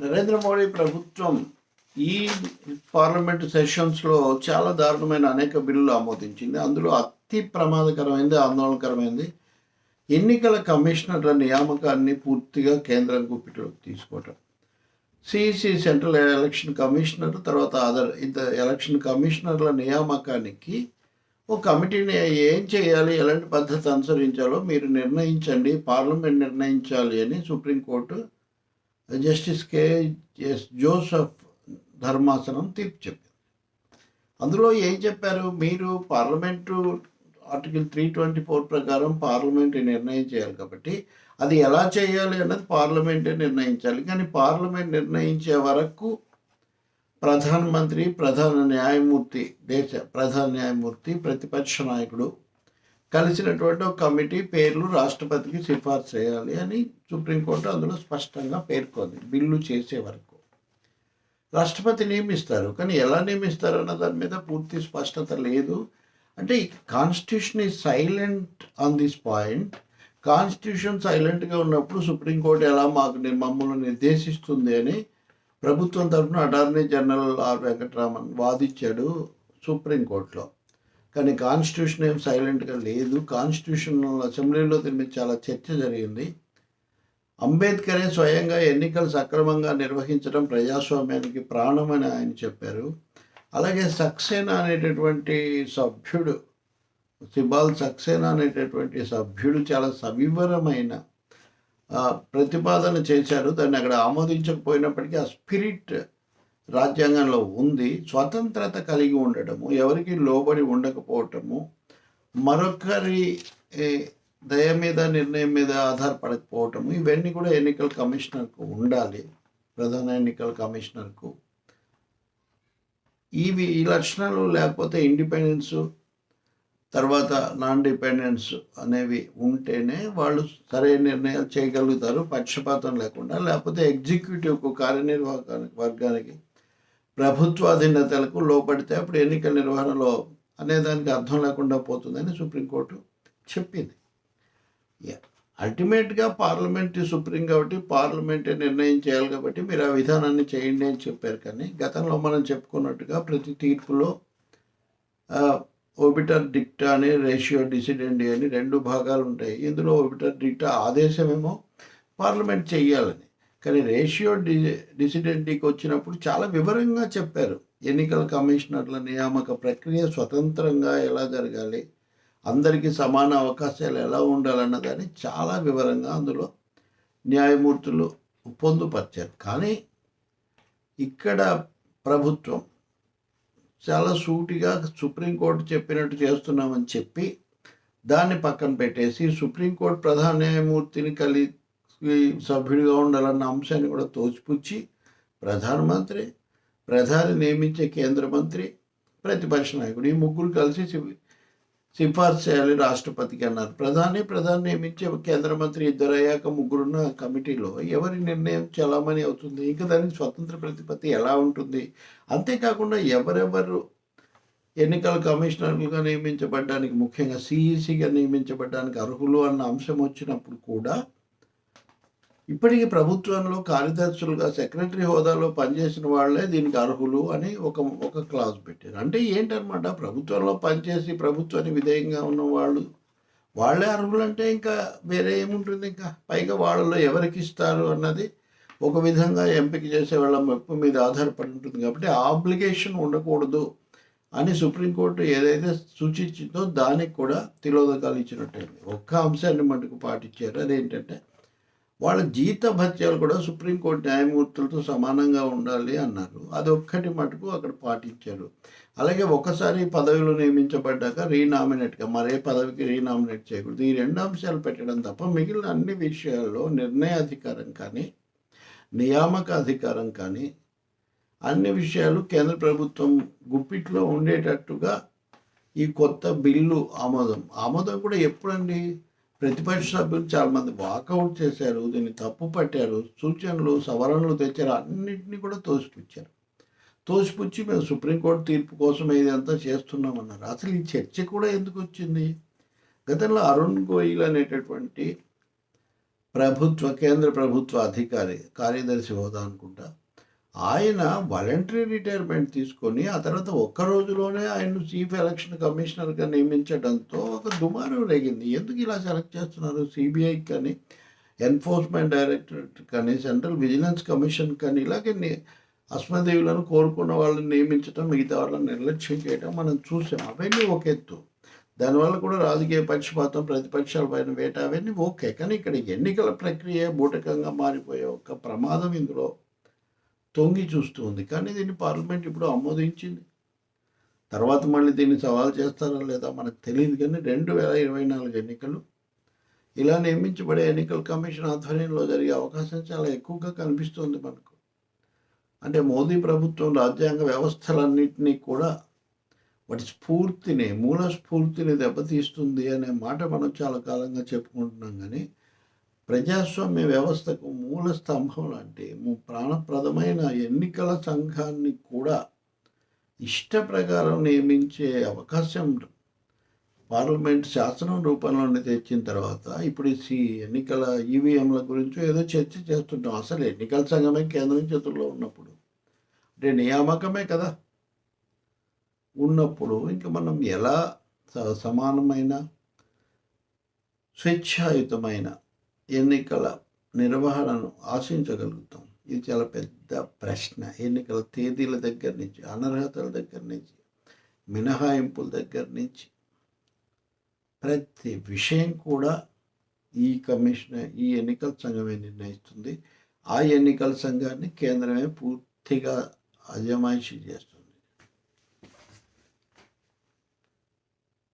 నరేంద్ర మోడీ ప్రభుత్వం ఈ పార్లమెంట్ సెషన్స్లో చాలా దారుణమైన అనేక బిల్లులు ఆమోదించింది. అందులో అతి ప్రమాదకరమైనది ఆందోళనకరమైనది ఎన్నికల కమిషనర్ల నియామకాన్ని పూర్తిగా కేంద్రం గుప్పిటలోకి తీసుకోవటం. సిఈసి సెంట్రల్ ఎలక్షన్ కమిషనర్ తర్వాత అదర్ ఇంత ఎలక్షన్ కమిషనర్ల నియామకానికి ఓ కమిటీని ఏం చేయాలి ఎలాంటి పద్ధతి అనుసరించాలో మీరు నిర్ణయించండి పార్లమెంట్ నిర్ణయించాలి అని supreme court justice K S Joseph ధర్మాసనం తీర్పు చెప్పింది అందులో ఏం చెప్పారు? మీరు parliament article three twenty four ప్రకారం పార్లమెంట్ నిర్ణయం చేయాలి కాబట్టి అది ఎలా చేయాలి అన్నది పార్లమెంటే నిర్ణయించాలి. కానీ పార్లమెంట్ నిర్ణయించే వరకు ప్రధానమంత్రి ప్రధాన న్యాయమూర్తి దేశ ప్రధాన న్యాయమూర్తి ప్రతిపక్ష నాయకుడు కలిసినటువంటి ఒక కమిటీ పేర్లు రాష్ట్రపతికి సిఫార్సు చేయాలి అని సుప్రీంకోర్టు అందులో స్పష్టంగా పేర్కొంది బిల్లు చేసే వరకు. రాష్ట్రపతి నియమిస్తారు కానీ ఎలా నియమిస్తారు అన్న దాని మీద పూర్తి స్పష్టత లేదు. అంటే కాన్స్టిట్యూషన్ ఈ silent on this point constitution సైలెంట్గా ఉన్నప్పుడు సుప్రీంకోర్టు ఎలా మాకు మమ్మల్ని నిర్దేశిస్తుంది అని ప్రభుత్వం తరఫున అటార్నీ జనరల్ ఆర్ వెంకటరామన్ వాదించాడు సుప్రీంకోర్టులో. కానీ కాన్స్టిట్యూషన్ ఏం సైలెంట్గా లేదు. కాన్స్టిట్యూషన్ అసెంబ్లీలో దీని మీద చాలా చర్చ జరిగింది. అంబేద్కరే స్వయంగా ఎన్నికలు సక్రమంగా నిర్వహించడం ప్రజాస్వామ్యానికి ప్రాణమని ఆయన చెప్పారు. అలాగే సక్సేనా అనేటటువంటి సభ్యుడు సిబాల్ సక్సేనా అనేటటువంటి సభ్యుడు చాలా సవివరమైన ప్రతిపాదన చేశారు. దాన్ని అక్కడ ఆమోదించకపోయినప్పటికీ ఆ స్పిరిట్ రాజ్యాంగంలో ఉంది. స్వతంత్రత కలిగి ఉండటము ఎవరికి లోబడి ఉండకపోవటము మరొకరి దయ మీద నిర్ణయం మీద ఆధారపడకపోవటము ఇవన్నీ కూడా ఎన్నికల కమిషనర్కు ఉండాలి. ప్రధాన ఎన్నికల కమిషనర్కు. ఇవి ఈ లక్షణాలు లేకపోతే ఇండిపెండెన్స్ తర్వాత నాన్ డిపెండెన్స్ అనేవి ఉంటేనే వాళ్ళు సరైన నిర్ణయాలు చేయగలుగుతారు. పక్షపాతం లేకుండా లేకపోతే ఎగ్జిక్యూటివ్కు కార్యనిర్వాహకానికి వర్గానికి ప్రభుత్వాధీనతలకు లోపడితే అప్పుడు ఎన్నికల నిర్వహణలో అనేదానికి అర్థం లేకుండా పోతుందని సుప్రీంకోర్టు చెప్పింది. అల్టిమేట్గా పార్లమెంట్ సుప్రీం కాబట్టి పార్లమెంటే నిర్ణయం చేయాలి కాబట్టి మీరు ఆ విధానాన్ని చేయండి అని చెప్పారు కానీ గతంలో మనం చెప్పుకున్నట్టుగా ప్రతి తీర్పులో ఓబిటర్ డిక్టా అని రేషియో డిసిడెండి అని రెండు భాగాలు ఉంటాయి. ఇందులో ఓబిటర్ డిక్టా ఆదేశమేమో పార్లమెంట్ చేయాలని కానీ రేషియో డి డిసిడెంటీకి వచ్చినప్పుడు చాలా వివరంగా చెప్పారు. ఎన్నికల కమిషనర్ల నియామక ప్రక్రియ స్వతంత్రంగా ఎలా జరగాలి అందరికీ సమాన అవకాశాలు ఎలా ఉండాలన్న దాన్ని చాలా వివరంగా అందులో న్యాయమూర్తులు పొందుపరిచారు. కానీ ఇక్కడ ప్రభుత్వం చాలా సూటిగా సుప్రీంకోర్టు చెప్పినట్టు చేస్తున్నామని చెప్పి దాన్ని పక్కన పెట్టేసి సుప్రీంకోర్టు ప్రధాన న్యాయమూర్తిని కలి సభ్యుడిగా ఉండాలన్న అంశాన్ని కూడా తోచిపుచ్చి ప్రధానమంత్రి ప్రధాని నియమించే కేంద్ర మంత్రి ప్రతిపక్ష నాయకుడు ఈ ముగ్గురు కలిసి సి- సిఫార్సు చేయాలి రాష్ట్రపతికి అన్నారు. ప్రధాని ప్రధాని నియమించే కేంద్ర మంత్రి ఇద్దరు అయ్యాక ముగ్గురున్న కమిటీలో ఎవరి నిర్ణయం చలామణి అవుతుంది? ఇంకా దానికి స్వతంత్ర ప్రతిపత్తి ఎలా ఉంటుంది? అంతేకాకుండా ఎవరెవరు ఎన్నికల కమిషనర్లుగా నియమించబడ్డానికి ముఖ్యంగా సిఈసిగా నియమించబడ్డానికి అర్హులు అన్న అంశం వచ్చినప్పుడు కూడా ఇప్పటికీ ప్రభుత్వంలో కార్యదర్శులుగా సెక్రటరీ హోదాలో పనిచేసిన వాళ్ళే దీనికి అర్హులు అని ఒక ఒక క్లాజ్ పెట్టారు. అంటే ఏంటనమాట? ప్రభుత్వంలో పనిచేసి ప్రభుత్వానికి విధేయంగా ఉన్న వాళ్ళు వాళ్ళే అర్హులు అంటే ఇంకా వేరే ఏముంటుంది ఇంకా? పైగా వాళ్ళలో ఎవరికి ఇస్తారు అన్నది ఒక విధంగా ఎంపిక చేసే వాళ్ళ మెప్పు మీద ఆధారపడి ఉంటుంది కాబట్టి ఆబ్లిగేషన్ ఉండకూడదు అని సుప్రీంకోర్టు ఏదైతే సూచించిందో దానికి కూడా తిలోదకాలు ఇచ్చినట్టయింది ఒక్క అంశాన్ని మటుకు పాటించారు. అదేంటంటే వాళ్ళ జీత భత్యాలు కూడా సుప్రీంకోర్టు న్యాయమూర్తులతో సమానంగా ఉండాలి అన్నారు. అది ఒక్కటి మటుకు అక్కడ పాటించారు. అలాగే ఒకసారి పదవిలో నియమించబడ్డాక రీనామినేట్గా మరే పదవికి రీనామినేట్ చేయకూడదు. ఈ రెండు అంశాలు పెట్టడం తప్ప మిగిలిన అన్ని విషయాల్లో నిర్ణయాధికారం కానీ నియామక అధికారం కానీ అన్ని విషయాలు కేంద్ర ప్రభుత్వం గుప్పిట్లో ఉండేటట్టుగా ఈ కొత్త బిల్లు ఆమోదం. ఆమోదం కూడా ఎప్పుడండి? ప్రతిపక్ష సభ్యులు చాలామంది వాకౌట్ చేశారు దీన్ని తప్పు పట్టారు సూచనలు సవరణలు తెచ్చారు అన్నింటినీ కూడా తోసిపుచ్చారు. తోసిపుచ్చి మేము సుప్రీంకోర్టు తీర్పు కోసం ఇదంతా చేస్తున్నామన్నారు. అసలు ఈ చర్చ కూడా ఎందుకు వచ్చింది? గతంలో అరుణ్ గోయిల్ అనేటటువంటి ప్రభుత్వ కేంద్ర ప్రభుత్వ అధికారి కార్యదర్శి హోదా అనుకుంటా ఆయన వాలంటరీ రిటైర్మెంట్ తీసుకొని ఆ తర్వాత ఒక్క రోజులోనే ఆయన్ను చీఫ్ ఎలక్షన్ కమిషనర్గా నియమించడంతో ఒక దుమారం రేగింది. ఎందుకు ఇలా సెలెక్ట్ చేస్తున్నారు? సిబిఐకి కానీ ఎన్ఫోర్స్మెంట్ డైరెక్టరేట్ కానీ సెంట్రల్ విజిలెన్స్ కమిషన్ కానీ ఇలాగే అస్మదేవులను కోరుకున్న వాళ్ళని నియమించడం మిగతా వాళ్ళని నిర్లక్ష్యం చేయడం మనం చూసాం. అవన్నీ ఒక ఎత్తు. దానివల్ల కూడా రాజకీయ పక్షపాతం ప్రతిపక్షాల పైన వేట అవన్నీ ఓకే. కానీ ఇక్కడ ఎన్నికల ప్రక్రియ బూటకంగా మారిపోయే ఒక ప్రమాదం ఇందులో తొంగి చూస్తూ ఉంది. కానీ దీన్ని పార్లమెంట్ ఇప్పుడు ఆమోదించింది. తర్వాత మళ్ళీ దీన్ని సవాల్ చేస్తారా లేదా మనకు తెలియదు కానీ రెండు వేల ఇరవై నాలుగు ఎన్నికలు ఇలా నియమించబడే ఎన్నికల కమిషన్ ఆధ్వర్యంలో జరిగే అవకాశం చాలా ఎక్కువగా కనిపిస్తుంది మనకు. అంటే మోదీ ప్రభుత్వం రాజ్యాంగ వ్యవస్థలన్నింటినీ కూడా వాటి స్ఫూర్తిని మూల స్ఫూర్తిని దెబ్బతీస్తుంది అనే మాట మనం చాలా కాలంగా చెప్పుకుంటున్నాం. కానీ ప్రజాస్వామ్య వ్యవస్థకు మూల స్తంభం లాంటి ప్రాణప్రదమైన ఎన్నికల సంఘాన్ని కూడా ఇష్ట ప్రకారం నియమించే అవకాశం పార్లమెంట్ శాసనం రూపంలోనే తెచ్చిన తర్వాత ఇప్పుడు ఈ ఎన్నికల ఈవీఎంల గురించి ఏదో చర్చ చేస్తుంటాం. అసలు ఎన్నికల సంఘమే కేంద్రం చేతుల్లో ఉన్నప్పుడు. అంటే నియామకమే కదా. ఉన్నప్పుడు ఇంకా మనం ఎలా స- సమానమైన స్వేచ్ఛాయుతమైన ఎన్నికల నిర్వహణను ఆశించగలుగుతాం. ఇది చాలా పెద్ద ప్రశ్న. ఎన్నికల తేదీల దగ్గర నుంచి అనర్హతల దగ్గర నుంచి మినహాయింపుల దగ్గర నుంచి ప్రతి విషయం కూడా ఈ కమిషన్ ఈ ఎన్నికల సంఘమే నిర్ణయిస్తుంది. ఆ ఎన్నికల సంఘాన్ని కేంద్రమే పూర్తిగా అజమాయిషీ చేస్తుంది.